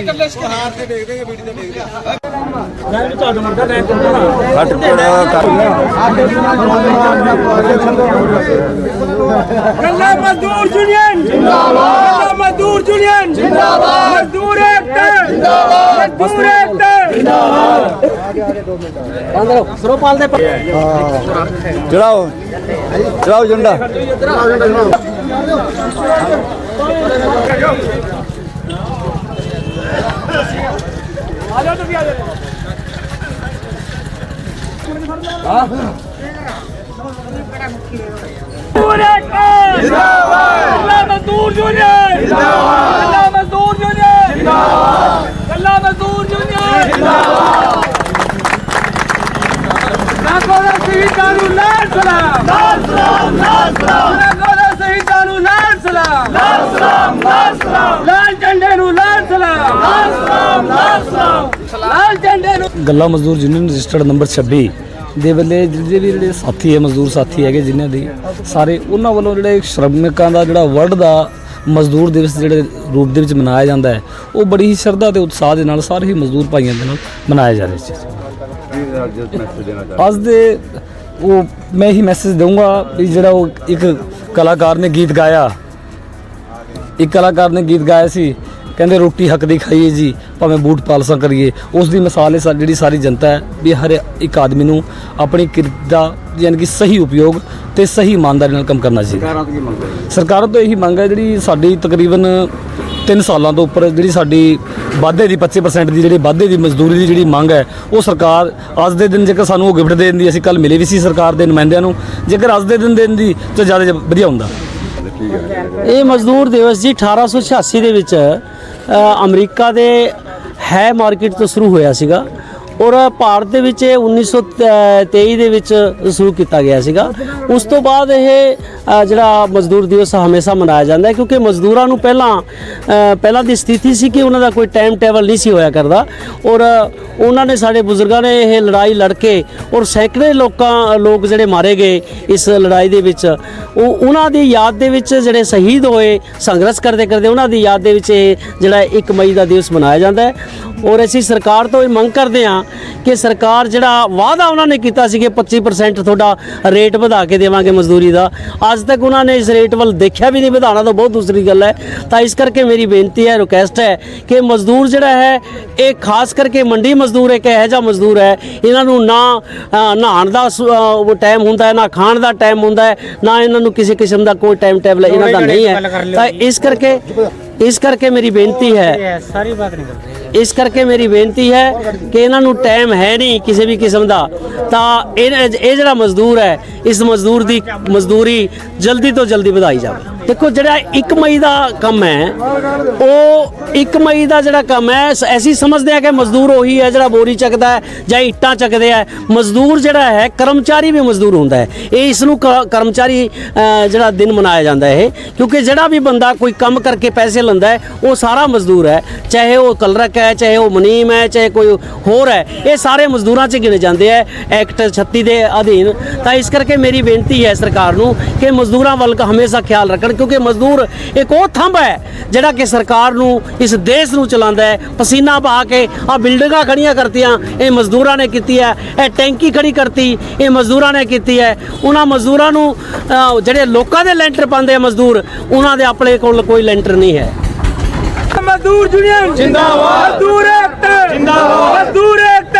ਹਾਰ ਤੇ ਦੇਖਦੇ ਆ ਵੀਡੀਓ ਤੇ ਦੇਖਦੇ ਆ। ਘੱਟ ਕੋੜਾ ਕਰ ਕੱਲਾ ਮਜ਼ਦੂਰ ਯੂਨੀਅਨ। ਜਿੰਦਾਬਾਦ ਕੱਲਾ ਮਜ਼ਦੂਰ ਯੂਨੀਅਨ। ਜਿੰਦਾਬਾਦ ਮਜ਼ਦੂਰ ਏਕਤਾ। ਜਿੰਦਾਬਾਦ ਮਜ਼ਦੂਰ ਏਕਤਾ। ਚੜਾਓ। ਚੜਾਓ ਝੰਡਾ। ਮਜ਼ਦੂਰ হ্যাঁ ਗੱਲਾ ਮਜ਼ਦੂਰ ਯੂਨੀਅਨ ਰਜਿਸਟਰਡ ਨੰਬਰ 26 ਦੇ ਵੇਲੇ ਜਿਹੜੇ ਵੀ ਜਿਹੜੇ ਸਾਥੀ ਹੈ, ਮਜ਼ਦੂਰ ਸਾਥੀ ਹੈਗੇ ਜਿਨ੍ਹਾਂ ਦੇ, ਸਾਰੇ ਉਹਨਾਂ ਵੱਲੋਂ ਜਿਹੜੇ ਸ਼੍ਰਮਿਕਾਂ ਦਾ ਜਿਹੜਾ ਵਰਲਡ ਦਾ ਮਜ਼ਦੂਰ ਦਿਵਸ ਜਿਹੜੇ ਰੂਪ ਦੇ ਵਿੱਚ ਮਨਾਇਆ ਜਾਂਦਾ ਹੈ, ਉਹ ਬੜੀ ਹੀ ਸ਼ਰਧਾ ਤੇ ਉਤਸ਼ਾਹ ਦੇ ਨਾਲ ਸਾਰੇ ਹੀ ਮਜ਼ਦੂਰ ਭਾਈਆਂ ਦੇ ਨਾਲ ਮਨਾਇਆ ਜਾ ਰਿਹਾ ਸੀ ਅੱਜ ਦੇ ਉਹ ਮੈਂ ਹੀ ਮੈਸੇਜ ਦਊਂਗਾ ਵੀ ਜਿਹੜਾ ਉਹ ਇੱਕ ਕਲਾਕਾਰ ਨੇ ਗੀਤ ਗਾਇਆ, ਇੱਕ ਕਲਾਕਾਰ ਨੇ ਗੀਤ ਗਾਇਆ ਸੀ ਕਹਿੰਦੇ ਰੋਟੀ ਹੱਕ ਦੀ ਖਾਈਏ ਜੀ ਭਾਵੇਂ ਬੂਟ ਪਾਲਸਾਂ ਕਰੀਏ। ਉਸ ਦੀ ਮਿਸਾਲ ਹੈ ਜਿਹੜੀ ਸਾਰੀ ਜਨਤਾ ਹੈ ਵੀ ਹਰ ਇੱਕ ਆਦਮੀ ਨੂੰ ਆਪਣੀ ਕਿਰਤ ਦਾ ਯਾਨੀ ਕਿ ਸਹੀ ਉਪਯੋਗ ਤੇ ਸਹੀ ਇਮਾਨਦਾਰੀ ਨਾਲ ਕੰਮ ਕਰਨਾ ਚਾਹੀਦਾ। ਸਰਕਾਰਾਂ ਤੋਂ ਇਹੀ ਮੰਗ ਹੈ ਜਿਹੜੀ ਸਾਡੀ ਤਕਰੀਬਨ 3 ਸਾਲਾਂ ਤੋਂ ਉੱਪਰ ਜਿਹੜੀ ਸਾਡੀ ਵਾਧੇ ਦੀ 25% ਦੀ ਜਿਹੜੀ ਵਾਧੇ ਦੀ ਮਜ਼ਦੂਰੀ ਦੀ ਜਿਹੜੀ ਮੰਗ ਹੈ ਉਹ ਸਰਕਾਰ ਅੱਜ ਦੇ ਦਿਨ ਜੇਕਰ ਸਾਨੂੰ ਉਹ ਗਿਫਟ ਦੇ ਦਿੰਦੀ ਅਸੀਂ ਕੱਲ ਮਿਲੇ ਵੀ ਸੀ ਸਰਕਾਰ ਦੇ ਨੁਮਾਇੰਦਿਆਂ ਨੂੰ ਜੇਕਰ ਅੱਜ ਦੇ ਦਿਨ ਦੀ ਤਾਂ ਜ਼ਿਆਦਾ ਵਧੀਆ ਹੁੰਦਾ। ਇਹ ਮਜ਼ਦੂਰ ਦਿਵਸ ਜੀ 1886 ਦੇ ਵਿੱਚ ਅਮਰੀਕਾ ਦੇ ਹੈ ਮਾਰਕੀਟ ਤੋਂ ਸ਼ੁਰੂ ਹੋਇਆ ਸੀਗਾ। ਔਰ ਭਾਰਤ ਦੇ ਵਿੱਚ ਇਹ 1923 ਦੇ ਵਿੱਚ ਸ਼ੁਰੂ ਕੀਤਾ ਗਿਆ ਸੀਗਾ। ਉਸ ਤੋਂ ਬਾਅਦ ਇਹ ਜਿਹੜਾ ਮਜ਼ਦੂਰ ਦਿਵਸ ਹਮੇਸ਼ਾ ਮਨਾਇਆ ਜਾਂਦਾ ਹੈ ਕਿਉਂਕਿ ਮਜ਼ਦੂਰਾਂ ਨੂੰ ਪਹਿਲਾਂ ਪਹਿਲਾਂ ਦੀ ਸਥਿਤੀ ਸੀ ਕਿ ਉਹਨਾਂ ਦਾ ਕੋਈ ਟਾਈਮ ਟੇਬਲ ਨਹੀਂ ਸੀ ਹੋਇਆ ਕਰਦਾ। ਔਰ ਉਹਨਾਂ ਨੇ ਸਾਡੇ ਬਜ਼ੁਰਗਾਂ ਨੇ ਇਹ ਲੜਾਈ ਲੜ ਕੇ ਔਰ ਸੈਂਕੜੇ ਲੋਕਾਂ, ਲੋਕ ਜਿਹੜੇ ਮਾਰੇ ਗਏ ਇਸ ਲੜਾਈ ਦੇ ਵਿੱਚ। ਉਹ ਉਹਨਾਂ ਦੀ ਯਾਦ ਦੇ ਵਿੱਚ ਜਿਹੜੇ ਸ਼ਹੀਦ ਹੋਏ ਸੰਘਰਸ਼ ਕਰਦੇ ਕਰਦੇ ਉਹਨਾਂ ਦੀ ਯਾਦ ਦੇ ਵਿੱਚ ਇਹ ਜਿਹੜਾ 1 ਮਈ ਦਾ ਦਿਵਸ ਮਨਾਇਆ ਜਾਂਦਾ ਹੈ। ਔਰ ਅਸੀਂ ਸਰਕਾਰ ਤੋਂ ਇਹ ਮੰਗ ਕਰਦੇ ਹਾਂ ਕਿ ਸਰਕਾਰ ਜਿਹੜਾ ਵਾਅਦਾ ਉਹਨਾਂ ਨੇ ਕੀਤਾ ਸੀ ਕਿ 25% ਤੁਹਾਡਾ ਰੇਟ ਵਧਾ ਕੇ ਦੇਵਾਂਗੇ ਮਜ਼ਦੂਰੀ ਦਾ। ਅੱਜ ਤੱਕ ਉਹਨਾਂ ਨੇ ਇਸ ਰੇਟ ਵੱਲ ਦੇਖਿਆ ਵੀ ਨਹੀਂ ਵਧਾਉਣਾ ਤਾਂ ਬਹੁਤ ਦੂਸਰੀ ਗੱਲ ਹੈ। ਤਾਂ ਇਸ ਕਰਕੇ ਮੇਰੀ ਬੇਨਤੀ ਹੈ ਰਿਕੁਐਸਟ ਹੈ ਕਿ ਮਜ਼ਦੂਰ ਜਿਹੜਾ ਹੈ ਇਹ ਖਾਸ ਕਰਕੇ ਮੰਡੀ ਮਜ਼ਦੂਰ ਇੱਕ ਇਹੋ ਜਿਹਾ ਮਜ਼ਦੂਰ ਹੈ ਇਹਨਾਂ ਨੂੰ ਨਾ ਅ, ਨਹਾਉਣ ਦਾ ਟਾਈਮ ਹੁੰਦਾ ਹੈ ਨਾ ਖਾਣ ਦਾ ਟਾਈਮ ਹੁੰਦਾ ਹੈ ਨਾ ਇਹਨਾਂ ਨੂੰ ਕਿਸੇ ਕਿਸਮ ਦਾ ਕੋਈ ਟਾਈਮ ਟੇਬਲ ਇਹਨਾਂ ਦਾ ਨਹੀਂ ਹੈ। ਤਾਂ ਇਸ ਕਰਕੇ ਇਸ ਕਰਕੇ ਮੇਰੀ ਬੇਨਤੀ ਹੈ। ਸਾਰੀ ਬਾਤ ਨਹੀਂ ਕਰਦੇ। ਇਸ ਕਰਕੇ ਮੇਰੀ ਬੇਨਤੀ ਹੈ ਕਿ ਇਹਨਾਂ ਨੂੰ ਟਾਈਮ ਹੈ ਨਹੀਂ ਕਿਸੇ ਵੀ ਕਿਸਮ ਦਾ। ਤਾਂ ਇਹ ਇਹ ਜਿਹੜਾ ਮਜ਼ਦੂਰ ਹੈ ਇਸ ਮਜ਼ਦੂਰ ਦੀ ਮਜ਼ਦੂਰੀ ਜਲਦੀ ਤੋਂ ਜਲਦੀ ਵਧਾਈ ਜਾਵੇ। ਦੇਖੋ ਜਿਹੜਾ 1 ਮਈ ਦਾ ਕੰਮ ਹੈ, ਉਹ 1 ਮਈ ਦਾ ਜਿਹੜਾ ਕੰਮ ਹੈ, ਸ- ਅਸੀਂ ਸਮਝਦੇ ਹਾਂ ਕਿ ਮਜ਼ਦੂਰ ਉਹੀ ਹੈ ਜਿਹੜਾ ਬੋਰੀ ਚੱਕਦਾ ਹੈ ਜਾਂ ਇੱਟਾਂ ਚੱਕਦੇ ਹੈ। ਮਜ਼ਦੂਰ ਜਿਹੜਾ ਹੈ, ਕਰਮਚਾਰੀ ਵੀ ਮਜ਼ਦੂਰ ਹੁੰਦਾ ਹੈ। ਇਹ ਇਸ ਨੂੰ ਕ- ਕਰਮਚਾਰੀ ਜਿਹੜਾ ਦਿਨ ਮਨਾਇਆ ਜਾਂਦਾ ਹੈ ਇਹ। ਕਿਉਂਕਿ ਜਿਹੜਾ ਵੀ ਬੰਦਾ ਕੋਈ ਕੰਮ ਕਰਕੇ ਪੈਸੇ ਲੈਂਦਾ ਹੈ, ਉਹ ਸਾਰਾ ਮਜ਼ਦੂਰ ਹੈ। ਚਾਹੇ ਉਹ ਕਲਰਕ ਹੈ, ਚਾਹੇ ਉਹ ਮੁਨੀਮ ਹੈ, ਚਾਹੇ ਕੋਈ ਹੋਰ ਹੈ, ਇਹ ਸਾਰੇ ਮਜ਼ਦੂਰਾਂ 'ਚ ਗਿਣੇ ਜਾਂਦੇ ਹੈ, ਐਕਟ 36 ਦੇ ਅਧੀਨ। ਤਾਂ ਇਸ ਕਰਕੇ ਮੇਰੀ ਬੇਨਤੀ ਹੈ ਸਰਕਾਰ ਨੂੰ ਕਿ ਮਜ਼ਦੂਰਾਂ ਵੱਲ ਹਮੇਸ਼ਾ ਖਿਆਲ ਰੱਖਣ ਕਿਉਂਕਿ ਮਜ਼ਦੂਰ ਇੱਕ ਉਹ ਥੰਬ ਹੈ ਜਿਹੜਾ ਕਿ ਸਰਕਾਰ ਨੂੰ ਇਸ ਦੇਸ਼ ਨੂੰ ਚਲਾਉਂਦਾ ਹੈ। ਪਸੀਨਾ ਪਾ ਕੇ ਆ ਬਿਲਡਿੰਗਾਂ ਖੜੀਆਂ ਕਰਤੀਆਂ ਇਹ ਮਜ਼ਦੂਰਾਂ ਨੇ ਕੀਤੀ ਹੈ। ਇਹ ਟੈਂਕੀ ਖੜੀ ਕਰਤੀ ਇਹ ਮਜ਼ਦੂਰਾਂ ਨੇ ਕੀਤੀ ਹੈ। ਉਹਨਾਂ ਮਜ਼ਦੂਰਾਂ ਨੂੰ ਜਿਹੜੇ ਲੋਕਾਂ ਦੇ ਲੈਂਟਰ ਪਾਉਂਦੇ ਆ ਮਜ਼ਦੂਰ ਉਹਨਾਂ ਦੇ ਆਪਣੇ ਕੋਲ ਕੋਈ ਲੈਂਟਰ ਨਹੀਂ ਹੈ। ਮਜ਼ਦੂਰ ਯੂਨੀਅਨ ਜਿੰਦਾਬਾਦ। ਮਜ਼ਦੂਰ ਐਕਟ ਜਿੰਦਾਬਾਦ। ਮਜ਼ਦੂਰ ਐਕਟ।